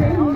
Oh.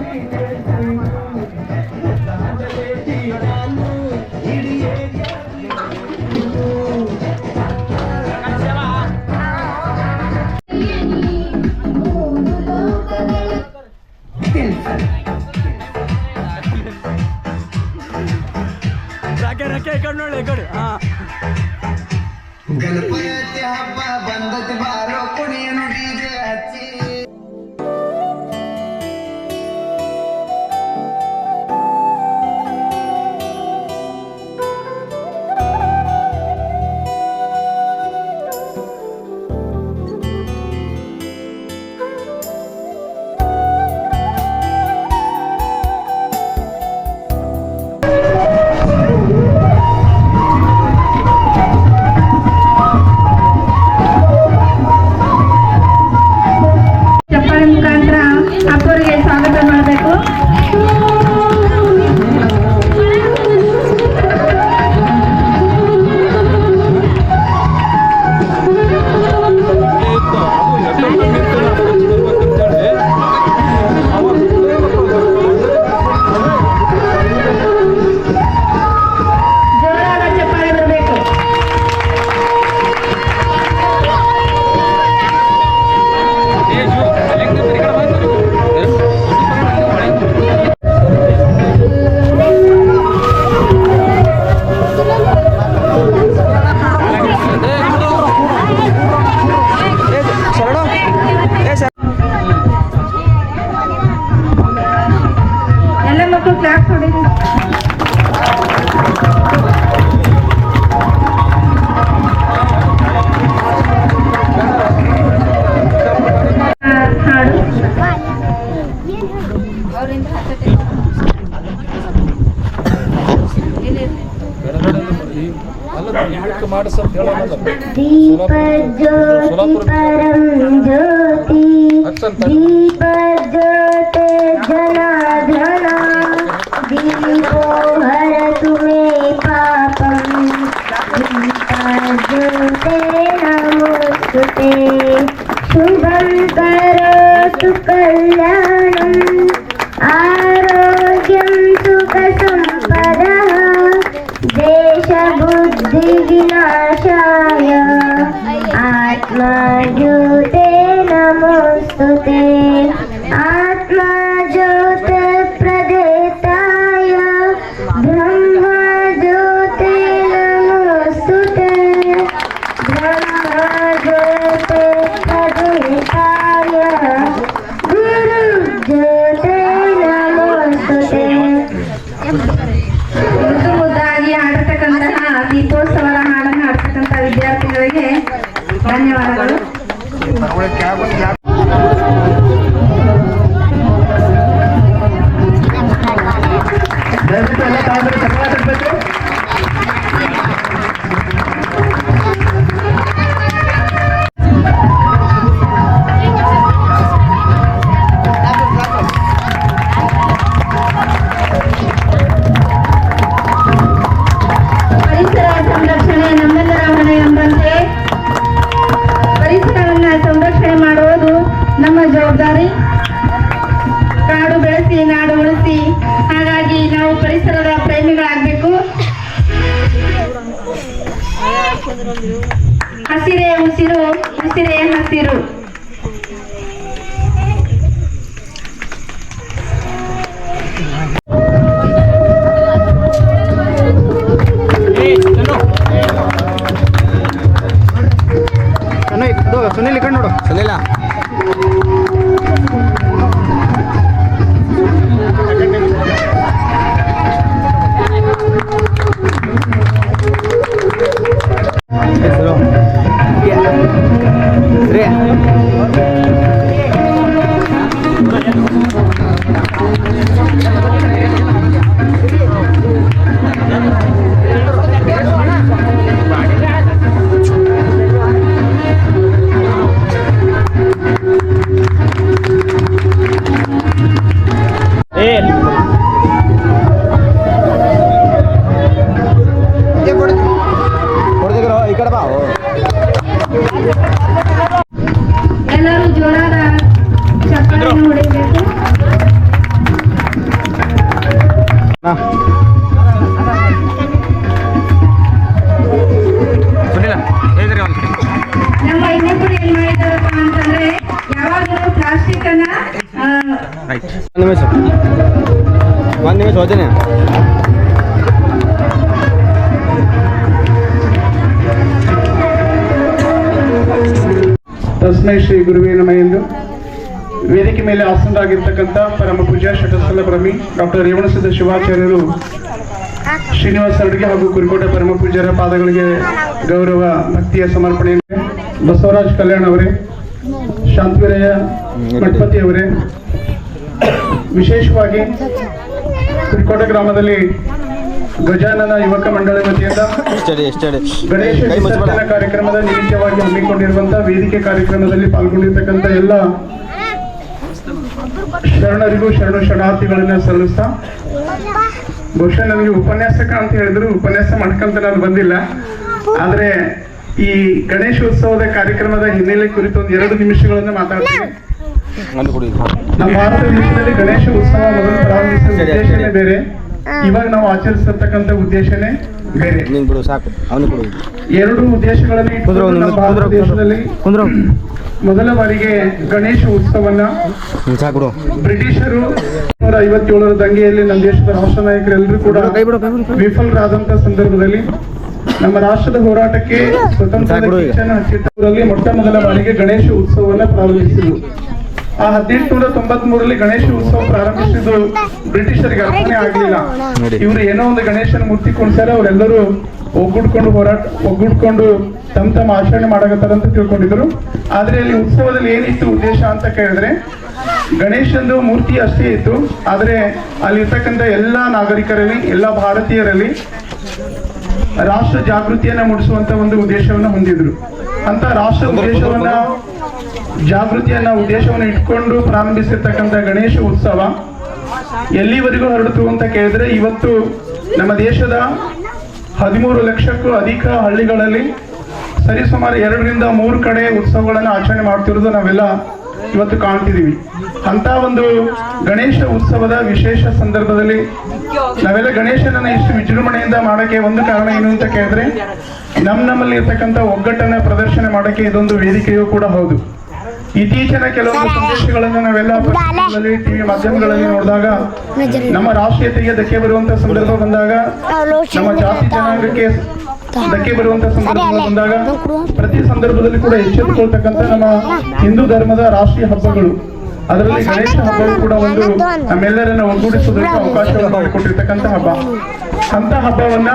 ಮಾಡಿಸ್ ಅಂತ ಹೇಳೋದು ಸೋಲಾಪುರ ದೀಪ ಜ್ಯೋತಿ ಜನಾಧನ ದೀಪೋ ಹರ ತುಮೇ ಪಾಪಂ ದೀಪ ಜ್ಯೋತೆ ನಮೋಸ್ತುತೆ ಶುಭಂ ಕರೋತು ಕಲ್ಯಾಣಂ ಆರೋ মাঝুতে নমস্তুতে। ಉಳಿಸಿ ನಾಡು ಉಳಿಸಿ ಹಾಗಾಗಿ ನಾವು ಪರಿಸರದ ಪ್ರೇಮಿಗಳಾಗಬೇಕು. ಹಸಿರೇ ಉಸಿರು ಉಸಿರೇ ಹಸಿರು. ತಸ್ಮೈ ಶ್ರೀ ಗುರುವೇ ನಮ ಎಂದು ವೇದಿಕೆ ಮೇಲೆ ಆಸನರಾಗಿರ್ತಕ್ಕಂಥ ಪರಮ ಪೂಜಾ ಶಟಸ್ಥಲ ಪ್ರಮಿ ಡಾಕ್ಟರ್ ರೇವಣಸಿದ್ಧ ಶಿವಾಚಾರ್ಯರು ಶ್ರೀನಿವಾಸ ಅಡುಗೆ ಹಾಗೂ ಕುರಿಕೋಟೆ ಪರಮ ಪೂಜ್ಯರ ಪಾದಗಳಿಗೆ ಗೌರವ, ಭಕ್ತಿಯ ಸಮರ್ಪಣೆ ಬಸವರಾಜ್ ಕಲ್ಯಾಣ್ ಅವರೇ, ಶಾಂತವೀರಯ್ಯ ಗಣಪತಿ ಅವರೇ, ವಿಶೇಷವಾಗಿ ಕುರಿಕೋಟೆ ಗ್ರಾಮದಲ್ಲಿ ಗಜಾನನ ಯುವಕ ಮಂಡಳಿ ವತಿಯಿಂದ ಗಣೇಶ ವಿಸರ್ಜನಾ ಕಾರ್ಯಕ್ರಮದ ನಿಮಿತ್ತವಾಗಿ ಹಮ್ಮಿಕೊಂಡಿರುವಂತಹ ವೇದಿಕೆ ಕಾರ್ಯಕ್ರಮದಲ್ಲಿ ಪಾಲ್ಗೊಂಡಿರ್ತಕ್ಕಂಥ ಎಲ್ಲ ಶರಣರಿಗೂ ಶರಣ ಶರಣಾರ್ಥಿಗಳನ್ನ ಸಲ್ಲಿಸ್ತಾ ಬಹುಶಃ ನನಗೆ ಉಪನ್ಯಾಸಕ ಅಂತ ಹೇಳಿದ್ರು ಉಪನ್ಯಾಸ ಮಾಡ್ಕೊಂತ ನಾನು ಬಂದಿಲ್ಲ. ಆದ್ರೆ ಈ ಗಣೇಶೋತ್ಸವದ ಕಾರ್ಯಕ್ರಮದ ಹಿನ್ನೆಲೆ ಕುರಿತು ಒಂದು ಎರಡು ನಿಮಿಷಗಳನ್ನು ಮಾತಾಡ್ತೀನಿ. ನಮ್ಮ ಭಾರತ ದೇಶದಲ್ಲಿ ಗಣೇಶ ಉತ್ಸವ ಮೊದಲು ಪ್ರಾರಂಭಿಸಿದ ಉದ್ದೇಶನೇ ಬೇರೆ. ಇವಾಗ ನಾವು ಆಚರಿಸತಕ್ಕಂತ ಉದ್ದೇಶನೇ ಬೇರೆ. ನೀನು ಬಿಡು ಸಾಕು. ಅವನು ಕೊಡು. ಎರಡು ಉದ್ದೇಶಗಳಲ್ಲಿ ಕುಂದ್ರು ಇಟ್ಕೊಂಡು ಭಾರತ ದೇಶದಲ್ಲಿ ಮೊದಲ ಬಾರಿಗೆ ಗಣೇಶ ಉತ್ಸವನ್ನ ಸಾಕು ಬ್ರಿಟಿಷರು ನೂರ ಐವತ್ತೇಳರ ದಂಗೆಯಲ್ಲಿ ನಮ್ಮ ದೇಶದ ರಾಷ್ಟ್ರ ನಾಯಕರೆಲ್ಲರೂ ಕೂಡ ವಿಫಲರಾದಂತಹ ಸಂದರ್ಭದಲ್ಲಿ ನಮ್ಮ ರಾಷ್ಟ್ರದ ಹೋರಾಟಕ್ಕೆ ಸ್ವತಂತ್ರ ಮೊಟ್ಟ ಮೊದಲ ಬಾರಿಗೆ ಗಣೇಶ ಉತ್ಸವವನ್ನ ಪ್ರಾರಂಭಿಸಿದ್ರು. ಆ ಹದಿನೆಂಟುನೂರ ತೊಂಬತ್ ಮೂರರಲ್ಲಿ ಗಣೇಶ ಉತ್ಸವ ಪ್ರಾರಂಭಿಸಿದ್ದು ಬ್ರಿಟಿಷರಿಗೆ ಅರ್ಪಣೆ ಆಗ್ಲಿಲ್ಲ. ಇವರು ಏನೋ ಒಂದು ಗಣೇಶನ ಮೂರ್ತಿ ಕುಣಿಸ್ಯಾರ ಅವರೆಲ್ಲರೂ ಒಗ್ಗೂಡ್ಕೊಂಡು ಹೋರಾಟ ಒಗ್ಗೂಡ್ಕೊಂಡು ತಮ್ಮ ತಮ್ಮ ಆಚರಣೆ ಮಾಡಕತ್ತಾರ ಅಂತ ತಿಳ್ಕೊಂಡಿದ್ರು. ಆದ್ರೆ ಅಲ್ಲಿ ಉತ್ಸವದಲ್ಲಿ ಏನಿತ್ತು ಉದ್ದೇಶ ಅಂತ ಕೇಳಿದ್ರೆ ಗಣೇಶಂದು ಮೂರ್ತಿ ಅಷ್ಟೇ ಇತ್ತು. ಆದ್ರೆ ಅಲ್ಲಿ ಇರ್ತಕ್ಕಂಥ ಎಲ್ಲಾ ನಾಗರಿಕರಲ್ಲಿ ಎಲ್ಲಾ ಭಾರತೀಯರಲ್ಲಿ ರಾಷ್ಟ್ರ ಜಾಗೃತಿಯನ್ನ ಮೂಡಿಸುವಂತ ಒಂದು ಉದ್ದೇಶವನ್ನ ಹೊಂದಿದ್ರು. ಅಂತ ರಾಷ್ಟ್ರ ಉದ್ದೇಶವನ್ನ ಜಾಗೃತಿಯನ್ನ ಉದ್ದೇಶವನ್ನು ಇಟ್ಕೊಂಡು ಪ್ರಾರಂಭಿಸಿರ್ತಕ್ಕಂಥ ಗಣೇಶ ಉತ್ಸವ. ಎಲ್ಲಿವರೆಗೂ ಹರಡಿತು ಅಂತ ಕೇಳಿದ್ರೆ ಇವತ್ತು ನಮ್ಮ ದೇಶದ ಹದಿಮೂರು ಲಕ್ಷಕ್ಕೂ ಅಧಿಕ ಹಳ್ಳಿಗಳಲ್ಲಿ ಸರಿಸುಮಾರು ಎರಡರಿಂದ ಮೂರು ಕಡೆ ಉತ್ಸವಗಳನ್ನ ಆಚರಣೆ ಮಾಡ್ತಿರೋದು ನಾವೆಲ್ಲ ಇವತ್ತು ಕಾಣ್ತಿದೀವಿ. ಅಂತ ಒಂದು ಗಣೇಶ ಉತ್ಸವದ ವಿಶೇಷ ಸಂದರ್ಭದಲ್ಲಿ ನಾವೆಲ್ಲ ಗಣೇಶನನ್ನ ಇಷ್ಟು ವಿಜೃಂಭಣೆಯಿಂದ ಮಾಡಕ್ಕೆ ಒಂದು ಕಾರಣ ಏನು ಅಂತ ಕೇಳಿದ್ರೆ ನಮ್ಮ ನಮ್ಮಲ್ಲಿ ಇರ್ತಕ್ಕಂಥ ಒಗ್ಗಟ್ಟನ್ನ ಪ್ರದರ್ಶನ ಮಾಡಕ್ಕೆ ಇದೊಂದು ವೇದಿಕೆಯೂ ಕೂಡ ಹೌದು. ಇತ್ತೀಚಿನ ಕೆಲವೊಂದು ಸಂದೇಶಗಳನ್ನು ನಾವೆಲ್ಲ ಟಿವಿ ಮಾಧ್ಯಮಗಳಲ್ಲಿ ನೋಡಿದಾಗ ನಮ್ಮ ರಾಷ್ಟ್ರೀಯತೆಗೆ ಧಕ್ಕೆ ಬರುವಂತ ಸಂದರ್ಭ ಬಂದಾಗ ನಮ್ಮ ಜಾತಿ ಜನಾಂಗಕ್ಕೆ ಧಕ್ಕೆ ಬರುವಂತ ಸಂದರ್ಭ ಬಂದಾಗ ಪ್ರತಿ ಸಂದರ್ಭದಲ್ಲಿ ಕೂಡ ಎಚ್ಚೆತ್ತುಕೊಳ್ತಕ್ಕಂಥ ನಮ್ಮ ಹಿಂದೂ ಧರ್ಮದ ರಾಷ್ಟ್ರೀಯ ಹಬ್ಬಗಳು. ಅದರಲ್ಲಿ ಗಣೇಶ ಹಬ್ಬವು ಕೂಡ ಒಂದು ನಮ್ಮೆಲ್ಲರನ್ನ ಒಗ್ಗೂಡಿಸುವುದಕ್ಕೆ ಅವಕಾಶವನ್ನು ಮಾಡಿಕೊಟ್ಟಿರ್ತಕ್ಕಂಥ ಹಬ್ಬ. ಅಂತ ಹಬ್ಬವನ್ನ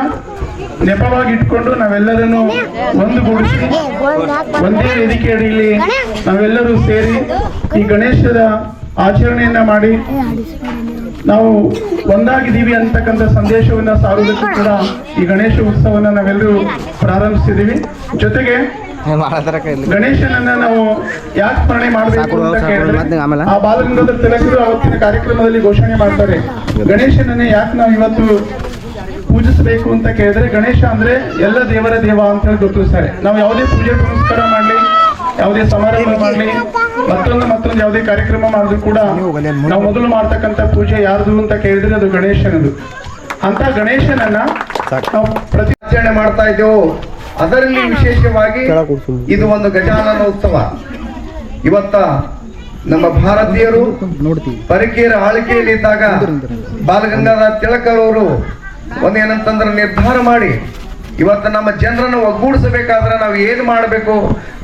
ನೆಪವಾಗಿ ಇಟ್ಕೊಂಡು ನಾವೆಲ್ಲರನ್ನು ಒಂದುಗೂಡಿಸಿ ಒಂದೇ ವೇದಿಕೆ ಅಡಿಯಲ್ಲಿ ನಾವೆಲ್ಲರೂ ಸೇರಿ ಈ ಗಣೇಶದ ಆಚರಣೆಯನ್ನ ಮಾಡಿ ನಾವು ಒಂದಾಗಿದ್ದೀವಿ ಅಂತಕ್ಕಂಥ ಸಂದೇಶವನ್ನ ಸಾರುವುದಕ್ಕೂ ಕೂಡ ಈ ಗಣೇಶ ಉತ್ಸವನ ನಾವೆಲ್ಲರೂ ಪ್ರಾರಂಭಿಸಿದೀವಿ ಜೊತೆಗೆ ಗಣೇಶನನ್ನ ನಾವು ಯಾಕೆ ಸ್ಮರಣೆ ಮಾಡಬೇಕು ಅಂತ ಕೇಳಿದ್ರೆ ಆಮೇಲೆ? ಆ ಬಾಲಗಂಗಾಧರ ತಿಲಕರು ಅವತ್ತಿನ ಕಾರ್ಯಕ್ರಮದಲ್ಲಿ ಘೋಷಣೆ ಮಾಡ್ತಾರೆ. ಗಣೇಶನನ್ನ ಯಾಕೆ ನಾವು ಇವತ್ತು ಪೂಜಿಸಬೇಕು ಅಂತ ಕೇಳಿದ್ರೆ ಗಣೇಶ ಅಂದ್ರೆ ಎಲ್ಲ ದೇವರ ದೇವ ಅಂತ ಹೇಳಿ ಗೊತ್ತಿಸ್ತಾರೆ ನಾವು ಯಾವುದೇ ಪೂಜೆ ಪುನಸ್ಕಾರ ಮಾಡ್ಲಿ ಯಾವುದೇ ಸಮಾರಂಭ ಮಾಡ್ಲಿ ಮತ್ತೊಂದು ಮತ್ತೊಂದು ಯಾವುದೇ ಕಾರ್ಯಕ್ರಮ ಮಾಡಿದ್ರು ಕೂಡ ನಾವು ಮೊದಲು ಮಾಡ್ತಕ್ಕಂಥ ಪೂಜೆ ಯಾರ್ದು ಅಂತ ಕೇಳಿದ್ರೆ ಅದು ಗಣೇಶನದು. ಅಂತ ಗಣೇಶನನ್ನ ನಾವು ಪ್ರತಿ ಆಚರಣೆ ಮಾಡ್ತಾ ಇದ್ದೆವು. ಅದರಲ್ಲಿ ವಿಶೇಷವಾಗಿ ಇದು ಒಂದು ಗಜಾನನ ಉತ್ಸವ ಇವತ್ತ ನಮ್ಮ ಭಾರತೀಯರು ಪರಕೀಯರ ಆಳ್ಕೆಯಲ್ಲಿ ಇದ್ದಾಗ ಬಾಲಗಂಗಾಧರ ತಿಲಕರ್ ಅವರು ಒಂದೇನಂತಂದ್ರೆ ನಿರ್ಧಾರ ಮಾಡಿ ಇವತ್ತು ನಮ್ಮ ಜನರನ್ನು ಒಗ್ಗೂಡಿಸಬೇಕಾದ್ರೆ ನಾವು ಏನು ಮಾಡಬೇಕು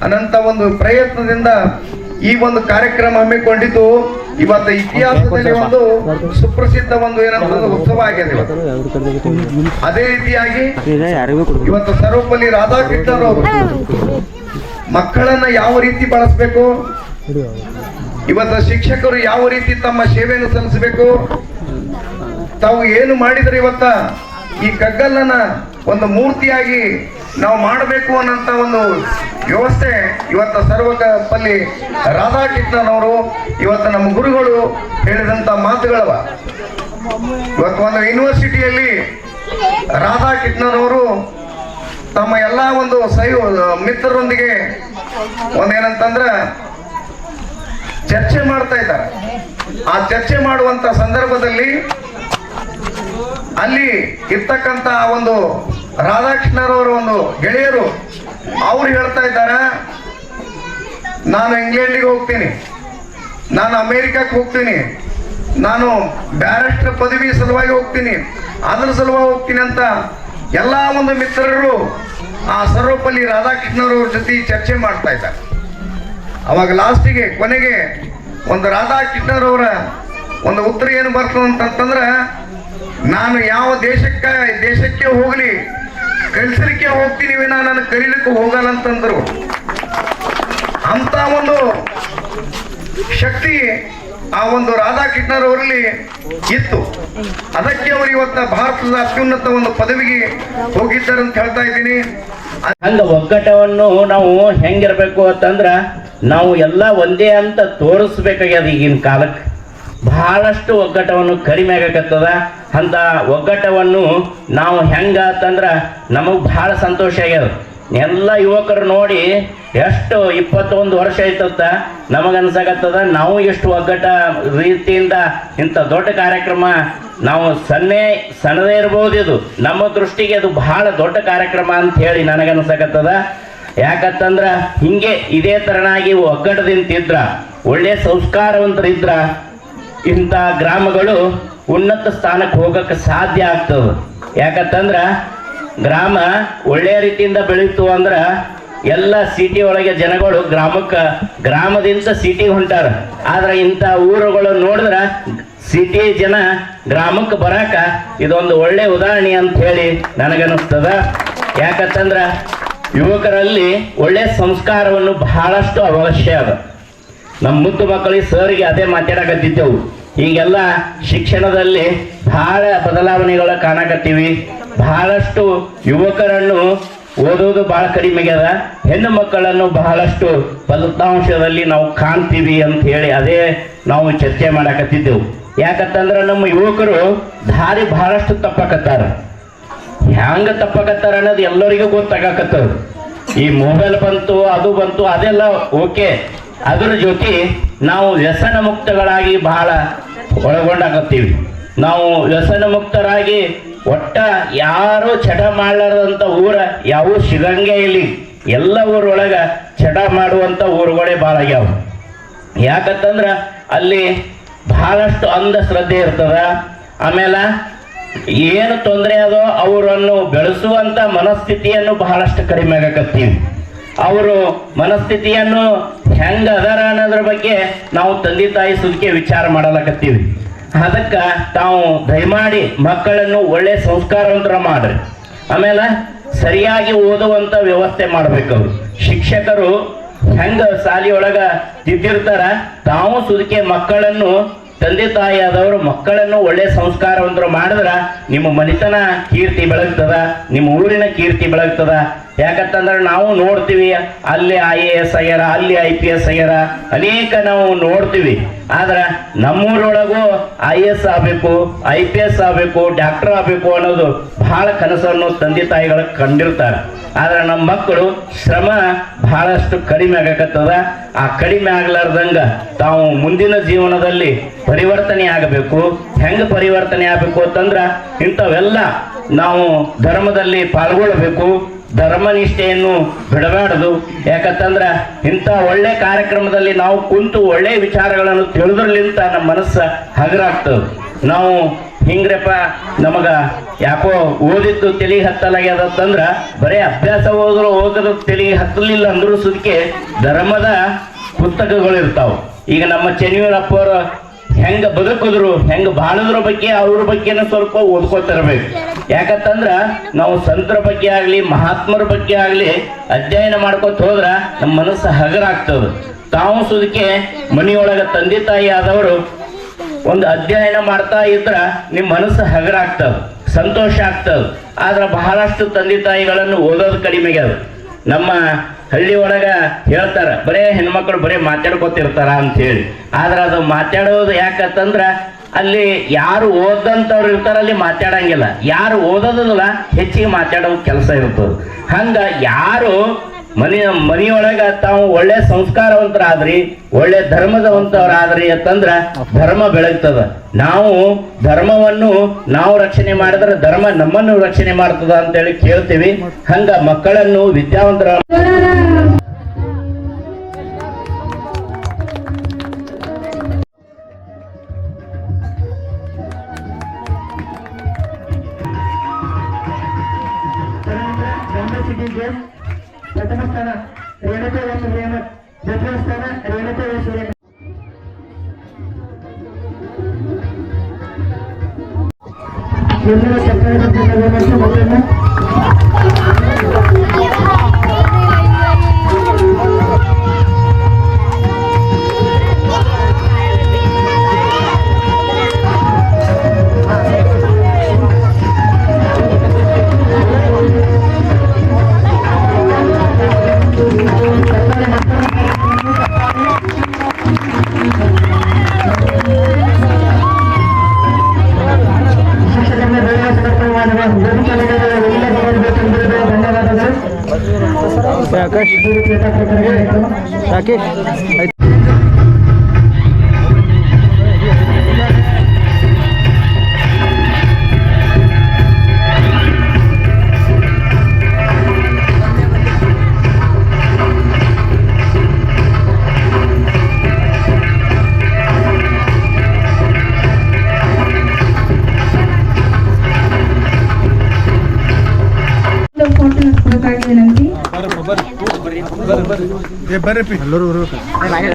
ಅನ್ನಂಥ ಒಂದು ಪ್ರಯತ್ನದಿಂದ ಈ ಒಂದು ಕಾರ್ಯಕ್ರಮ ಹಮ್ಮಿಕೊಂಡಿದ್ದು ಇವತ್ತು ಇತಿಹಾಸದಲ್ಲಿ ಒಂದು ಸುಪ್ರಸಿದ್ಧ ಒಂದು ಏನಂತಂದ್ರೆ ಉತ್ಸವ ಆಗಿದೆ. ಅದೇ ರೀತಿಯಾಗಿ ಇವತ್ತು ಸರ್ವಪಲ್ಲಿ ರಾಧಾಕೃಷ್ಣರವರು ಮಕ್ಕಳನ್ನ ಯಾವ ರೀತಿ ಬಳಸಬೇಕು, ಇವತ್ತು ಶಿಕ್ಷಕರು ಯಾವ ರೀತಿ ತಮ್ಮ ಸೇವೆಯನ್ನು ಸಲ್ಲಿಸಬೇಕು ತಾವು ಏನು ಮಾಡಿದ್ರೆ ಇವತ್ತ? ಈ ಕಗ್ಗಲ್ಲನ ಒಂದು ಮೂರ್ತಿಯಾಗಿ ನಾವು ಮಾಡಬೇಕು ಅನ್ನೋಂಥ ಒಂದು ವ್ಯವಸ್ಥೆ ಇವತ್ತು ರಾಧಾ ರಾಧಾಕೃಷ್ಣನವರು ಇವತ್ತು ನಮ್ಮ ಗುರುಗಳು ಹೇಳಿದಂತ ಮಾತುಗಳವ. ಇವತ್ತು ಒಂದು ಯೂನಿವರ್ಸಿಟಿಯಲ್ಲಿ ರಾಧಾಕೃಷ್ಣನವರು ತಮ್ಮ ಎಲ್ಲ ಒಂದು ಸೈ ಮಿತ್ರರೊಂದಿಗೆ ಒಂದೇನಂತಂದ್ರ ಚರ್ಚೆ ಮಾಡ್ತಾ ಇದ್ದಾರೆ. ಆ ಚರ್ಚೆ ಮಾಡುವಂತ ಸಂದರ್ಭದಲ್ಲಿ ಅಲ್ಲಿ ಇರ್ತಕ್ಕಂತ ಒಂದು ರಾಧಾಕೃಷ್ಣರವರ ಒಂದು ಗೆಳೆಯರು, ಅವ್ರು ಹೇಳ್ತಾ ಇದ್ದಾರೆ, ನಾನು ಇಂಗ್ಲೆಂಡಿಗೆ ಹೋಗ್ತೀನಿ, ನಾನು ಅಮೇರಿಕಕ್ಕೆ ಹೋಗ್ತೀನಿ, ನಾನು ಬ್ಯಾರಿಸ್ಟರ್ ಪದವಿ ಸಲುವಾಗಿ ಹೋಗ್ತೀನಿ, ಅದ್ರ ಸಲುವಾಗಿ ಹೋಗ್ತೀನಿ ಅಂತ ಎಲ್ಲ ಒಂದು ಮಿತ್ರರು ಆ ಸರ್ವಪಲ್ಲಿ ರಾಧಾಕೃಷ್ಣರವ್ರ ಜೊತೆ ಚರ್ಚೆ ಮಾಡ್ತಾ ಇದ್ದಾರೆ. ಅವಾಗ ಲಾಸ್ಟಿಗೆ ಕೊನೆಗೆ ಒಂದು ರಾಧಾಕೃಷ್ಣರವರ ಒಂದು ಉತ್ತರ ಏನು ಬರ್ತದೆ ಅಂತಂತಂದ್ರೆ ನಾನು ಯಾವ ದೇಶಕ್ಕೆ ದೇಶಕ್ಕೆ ಹೋಗಲಿ ಕಲ್ಸಲಿಕ್ಕೆ ಹೋಗ್ತೀನಿ ವಿನ, ನಾನು ಕರೀಲಿಕ್ಕೆ ಹೋಗಲ್ಲ ಅಂತಂದ್ರು. ಅಂತ ಒಂದು ಶಕ್ತಿ ಆ ಒಂದು ರಾಧಾ ರಾಧಾಕೃಷ್ಣರವರಲ್ಲಿ ಇತ್ತು. ಅದಕ್ಕೆ ಅವರು ಇವತ್ತ ಭಾರತದ ಅತ್ಯುನ್ನತ ಒಂದು ಪದವಿಗೆ ಹೋಗಿದ್ದಾರೆ ಅಂತ ಹೇಳ್ತಾ ಇದ್ದೀನಿ. ಹಂಗ ಒಗ್ಗಟವನ್ನು ನಾವು ಹೆಂಗಿರ್ಬೇಕು ಅಂತಂದ್ರ ನಾವು ಎಲ್ಲ ಒಂದೇ ಅಂತ ತೋರಿಸ್ಬೇಕಾಗ್ಯದ ಈಗಿನ ಕಾಲಕ್ಕೆ. ಬಹಳಷ್ಟು ಒಗ್ಗಟ್ಟವನ್ನು ಕಡಿಮೆ ಆಗಕತ್ತದ ಅಂತ ಒಗ್ಗಟ್ಟವನ್ನು ನಾವು ಹೆಂಗ ನಮಗ್ ಬಹಳ ಸಂತೋಷ ಆಗ್ಯದ. ಎಲ್ಲ ಯುವಕರು ನೋಡಿ ಎಷ್ಟು ಇಪ್ಪತ್ತೊಂದು ವರ್ಷ ಆಯ್ತಂತ ನಮಗನ್ಸಕತ್ತದ ನಾವು ಎಷ್ಟು ಒಗ್ಗಟ್ಟ ರೀತಿಯಿಂದ ಇಂಥ ದೊಡ್ಡ ಕಾರ್ಯಕ್ರಮ ನಾವು ಸನ್ನೆ ಸಣ್ಣದೇ ಇರ್ಬೋದು ಇದು. ನಮ್ಮ ದೃಷ್ಟಿಗೆ ಅದು ಬಹಳ ದೊಡ್ಡ ಕಾರ್ಯಕ್ರಮ ಅಂತ ಹೇಳಿ ನನಗನ್ಸಕತ್ತದ ಯಾಕಂತಂದ್ರ ಹಿಂಗೆ ಇದೇ ತರನಾಗಿ ಒಗ್ಗಟ್ಟದಿಂತಿದ್ರ ಒಳ್ಳೆ ಸಂಸ್ಕಾರವಂತರಿದ್ರ ಇಂಥ ಗ್ರಾಮಗಳು ಉನ್ನತ ಸ್ಥಾನಕ್ಕೆ ಹೋಗಕ್ಕೆ ಸಾಧ್ಯ ಆಗ್ತದೆ. ಯಾಕಂತಂದ್ರೆ ಗ್ರಾಮ ಒಳ್ಳೆಯ ರೀತಿಯಿಂದ ಬೆಳೀತು ಅಂದ್ರೆ ಎಲ್ಲ ಸಿಟಿ ಒಳಗೆ ಜನಗಳು ಗ್ರಾಮಕ್ಕೆ, ಗ್ರಾಮದಿಂದ ಸಿಟಿಗೆ ಹೊಂಟಾರ. ಆದ್ರೆ ಇಂಥ ಊರುಗಳು ನೋಡಿದ್ರೆ ಸಿಟಿ ಜನ ಗ್ರಾಮಕ್ಕೆ ಬರಾಕ ಇದೊಂದು ಒಳ್ಳೆ ಉದಾಹರಣೆ ಅಂತ ಹೇಳಿ ನನಗನ್ನಿಸ್ತದ. ಯಾಕಂತಂದ್ರೆ ಯುವಕರಲ್ಲಿ ಒಳ್ಳೆ ಸಂಸ್ಕಾರವನ್ನು ಬಹಳಷ್ಟು ಅವಶ್ಯ ಅದ. ನಮ್ಮ ಮುದ್ದು ಮಕ್ಕಳಿಗೆ ಸರ್ಗೆ ಅದೇ ಮಾತಾಡಕತ್ತಿದ್ದೆವು. ಈಗೆಲ್ಲ ಶಿಕ್ಷಣದಲ್ಲಿ ಬಹಳ ಬದಲಾವಣೆಗಳ ಕಾಣಕತ್ತೀವಿ. ಬಹಳಷ್ಟು ಯುವಕರನ್ನು ಓದೋದು ಬಹಳ ಕಡಿಮೆ ಆಗ್ಯದ ಹೆಣ್ಣು ಮಕ್ಕಳನ್ನು ಬಹಳಷ್ಟು ಫಲಿತಾಂಶದಲ್ಲಿ ನಾವು ಕಾಣ್ತೀವಿ ಅಂತ ಹೇಳಿ ಅದೇ ನಾವು ಚರ್ಚೆ ಮಾಡಕತ್ತಿದ್ದೆವು. ಯಾಕಂತಂದ್ರೆ ನಮ್ಮ ಯುವಕರು ದಾರಿ ಬಹಳಷ್ಟು ತಪ್ಪಕತ್ತಾರ. ಹ್ಯಾಂಗ ತಪ್ಪಕತ್ತಾರ ಅನ್ನೋದು ಎಲ್ಲರಿಗೂ ಗೊತ್ತಾಗಕತ್ತವ್ರು ಈ ಮೊಬೈಲ್ ಬಂತು, ಅದು ಬಂತು, ಅದೆಲ್ಲ ಓಕೆ ಅದ್ರ ಜೊತೆ ನಾವು ವ್ಯಸನ ಮುಕ್ತಗಳಾಗಿ ಬಹಳ ಒಳಗೊಂಡಾಗುತ್ತೀವಿ. ನಾವು ವ್ಯಸನ ಮುಕ್ತರಾಗಿ ಒಟ್ಟ ಯಾರು ಚಟ ಮಾಡಲಾರದಂತ ಊರ ಯಾವ ಸಿಗಂಗೆ ಇಲ್ಲಿ. ಎಲ್ಲ ಊರೊಳಗ ಚಟ ಮಾಡುವಂತ ಊರುಗಳೇ ಭಾಳ ಆಗ್ಯಾವ. ಯಾಕಂತಂದ್ರ ಅಲ್ಲಿ ಬಹಳಷ್ಟು ಅಂಧ ಶ್ರದ್ಧೆ ಇರ್ತದ. ಆಮೇಲೆ ಏನು ತೊಂದರೆ ಅದೋ ಅವರನ್ನು ಬೆಳೆಸುವಂತ ಮನಸ್ಥಿತಿಯನ್ನು ಬಹಳಷ್ಟು ಕಡಿಮೆ ಆಗಕತ್ತೀವಿ. ಅವರು ಮನಸ್ಥಿತಿಯನ್ನು ಹೆಂಗ ಅದರ ಅನ್ನೋದ್ರ ಬಗ್ಗೆ ನಾವು ತಂದೆ ತಾಯಿ ಸುದ್ಕೆ ವಿಚಾರ ಮಾಡಲಕತ್ತೀವಿ. ಅದಕ್ಕ ತಾವು ದಯಮಾಡಿ ಮಕ್ಕಳನ್ನು ಒಳ್ಳೆ ಸಂಸ್ಕಾರವಂತರ ಮಾಡ್ರಿ. ಆಮೇಲೆ ಸರಿಯಾಗಿ ಓದುವಂತ ವ್ಯವಸ್ಥೆ ಮಾಡ್ಬೇಕು ಅವರು ಶಿಕ್ಷಕರು ಹೆಂಗ ಶಾಲೆಯೊಳಗ ತಿದ್ದಿರ್ತಾರ, ತಾವು ಸುದಕ್ಕೆ ಮಕ್ಕಳನ್ನು ತಂದೆ ತಾಯಿ ಆದವರು ಮಕ್ಕಳನ್ನು ಒಳ್ಳೆ ಸಂಸ್ಕಾರವಂತರು ಮಾಡಿದ್ರ ನಿಮ್ಮ ಮನಿತನ ಕೀರ್ತಿ ಬೆಳಗ್ತದ, ನಿಮ್ಮ ಊರಿನ ಕೀರ್ತಿ ಬೆಳಗ್ತದ. ಯಾಕಂತಂದ್ರೆ ನಾವು ನೋಡ್ತೀವಿ, ಅಲ್ಲಿ ಐ ಎ ಎಸ್ ಆಗ್ಯಾರ ಅಲ್ಲಿ ಐ ಪಿ ಎಸ್ ಆಗ್ಯಾರ ಅನೇಕ ನಾವು ನೋಡ್ತೀವಿ. ಆದ್ರೆ ನಮ್ಮೂರೊಳಗೂ ಐ ಎಸ್ ಆಗಬೇಕು ಐ ಪಿ ಎಸ್ ಆಗಬೇಕು ಡಾಕ್ಟರ್ ಆಗಬೇಕು ಅನ್ನೋದು ಬಹಳ ಕನಸನ್ನು ತಂದೆ ತಾಯಿಗಳು ಕಂಡಿರ್ತಾರೆ. ಆದ್ರೆ ನಮ್ಮ ಮಕ್ಕಳು ಶ್ರಮ ಬಹಳಷ್ಟು ಕಡಿಮೆ ಆಗಕತ್ತದ. ಆ ಕಡಿಮೆ ಆಗ್ಲಾರ್ದಂಗ ತಾವು ಮುಂದಿನ ಜೀವನದಲ್ಲಿ ಪರಿವರ್ತನೆ ಆಗಬೇಕು. ಹೆಂಗ ಪರಿವರ್ತನೆ ಆಗಬೇಕು ಅಂತಂದ್ರ ಇಂಥವೆಲ್ಲ ನಾವು ಧರ್ಮದಲ್ಲಿ ಪಾಲ್ಗೊಳ್ಬೇಕು. ಧರ್ಮನಿಷ್ಠೆಯನ್ನು ಬಿಡಬಾರದು. ಯಾಕಂತಂದ್ರ ಇಂಥ ಒಳ್ಳೆ ಕಾರ್ಯಕ್ರಮದಲ್ಲಿ ನಾವು ಕುಂತು ಒಳ್ಳೆ ವಿಚಾರಗಳನ್ನು ತಿಳಿದ್ರಲಿಂತ ನಮ್ಮ ಮನಸ್ಸು ಹಗರಾಗ್ತದೆ. ನಾವು ಹಿಂಗ್ರಪ್ಪ, ನಮಗ ಯಾಕೋ ಓದಿದ್ದು ಹತ್ತಲಾಗ್ಯದ ಹತ್ತಲಾಗ್ಯದಂದ್ರ ಬರೀ ಅಭ್ಯಾಸ ಹೋದ್ರು ಓದ್ರ ತಿಳಿ ಹತ್ತಲಿಲ್ಲ ಅಂದ್ರೂ ಸುದಕ್ಕೆ ಧರ್ಮದ ಪುಸ್ತಕಗಳು ಇರ್ತಾವ ಈಗ ನಮ್ಮ ಚೆನ್ನವೀರಪ್ಪ ಅವರು ಹೆಂಗ ಬದುಕಿದ್ರು, ಹೆಂಗ ಬಾಳದ್ರ ಬಗ್ಗೆ, ಅವ್ರ ಬಗ್ಗೆನ ಸ್ವಲ್ಪ ಓದ್ಕೊತಿರ್ಬೇಕು. ಯಾಕಂತಂದ್ರ ನಾವು ಸಂತರ ಬಗ್ಗೆ ಆಗ್ಲಿ, ಮಹಾತ್ಮರ ಬಗ್ಗೆ ಆಗ್ಲಿ ಅಧ್ಯಯನ ಮಾಡ್ಕೊತ ಹೋದ್ರ ನಮ್ಮ ಮನಸ್ಸು ಹಗರಾಗ್ತದ. ತಾವು ಸುದಕ್ಕೆ ಮನೆಯೊಳಗ ತಂದೆ ತಾಯಿ ಆದವರು ಒಂದು ಅಧ್ಯಯನ ಮಾಡ್ತಾ ಇದ್ರ ನಿಮ್ಮ ಮನಸ್ಸು ಹಗರಾಗ್ತದ, ಸಂತೋಷ ಆಗ್ತದ. ಆದ್ರೆ ಬಹಳಷ್ಟು ತಂದೆ ತಾಯಿಗಳನ್ನು ಓದೋದು ಕಡಿಮೆಗೆ ಅದು ನಮ್ಮ ಹಳ್ಳಿ ಒಳಗ ಹೇಳ್ತಾರ, ಬರೇ ಹೆಣ್ಮಕ್ಳು ಬರೇ ಮಾತಾಡ್ಕೊತಿರ್ತಾರ ಅಂತ ಹೇಳಿ. ಆದ್ರೆ ಅದು ಮಾತಾಡೋದು ಯಾಕಂತಂದ್ರ ಅಲ್ಲಿ ಯಾರು ಓದಂತವ್ರು ಇರ್ತಾರ ಅಲ್ಲಿ ಮಾತಾಡಂಗಿಲ್ಲ. ಯಾರು ಓದೋದಿಲ್ಲ, ಹೆಚ್ಚಿಗೆ ಮಾತಾಡೋ ಕೆಲಸ ಇರ್ತದೆ. ಹಂಗ ಯಾರು ಮನೆ, ಮನೆಯೊಳಗ ತಾವು ಒಳ್ಳೆ ಸಂಸ್ಕಾರವಂತರಾದ್ರಿ, ಒಳ್ಳೆ ಧರ್ಮದವಂತವರಾದ್ರಿ ಅಂತಂದ್ರ ಧರ್ಮ ಬೆಳಗ್ತದ. ನಾವು ಧರ್ಮವನ್ನು ನಾವು ರಕ್ಷಣೆ ಮಾಡಿದ್ರೆ ಧರ್ಮ ನಮ್ಮನ್ನು ರಕ್ಷಣೆ ಮಾಡ್ತದ ಅಂತೇಳಿ ಕೇಳ್ತೀವಿ. ಹಂಗ ಮಕ್ಕಳನ್ನು ವಿದ್ಯಾವಂತರ ছেলের নাকি yeah better a little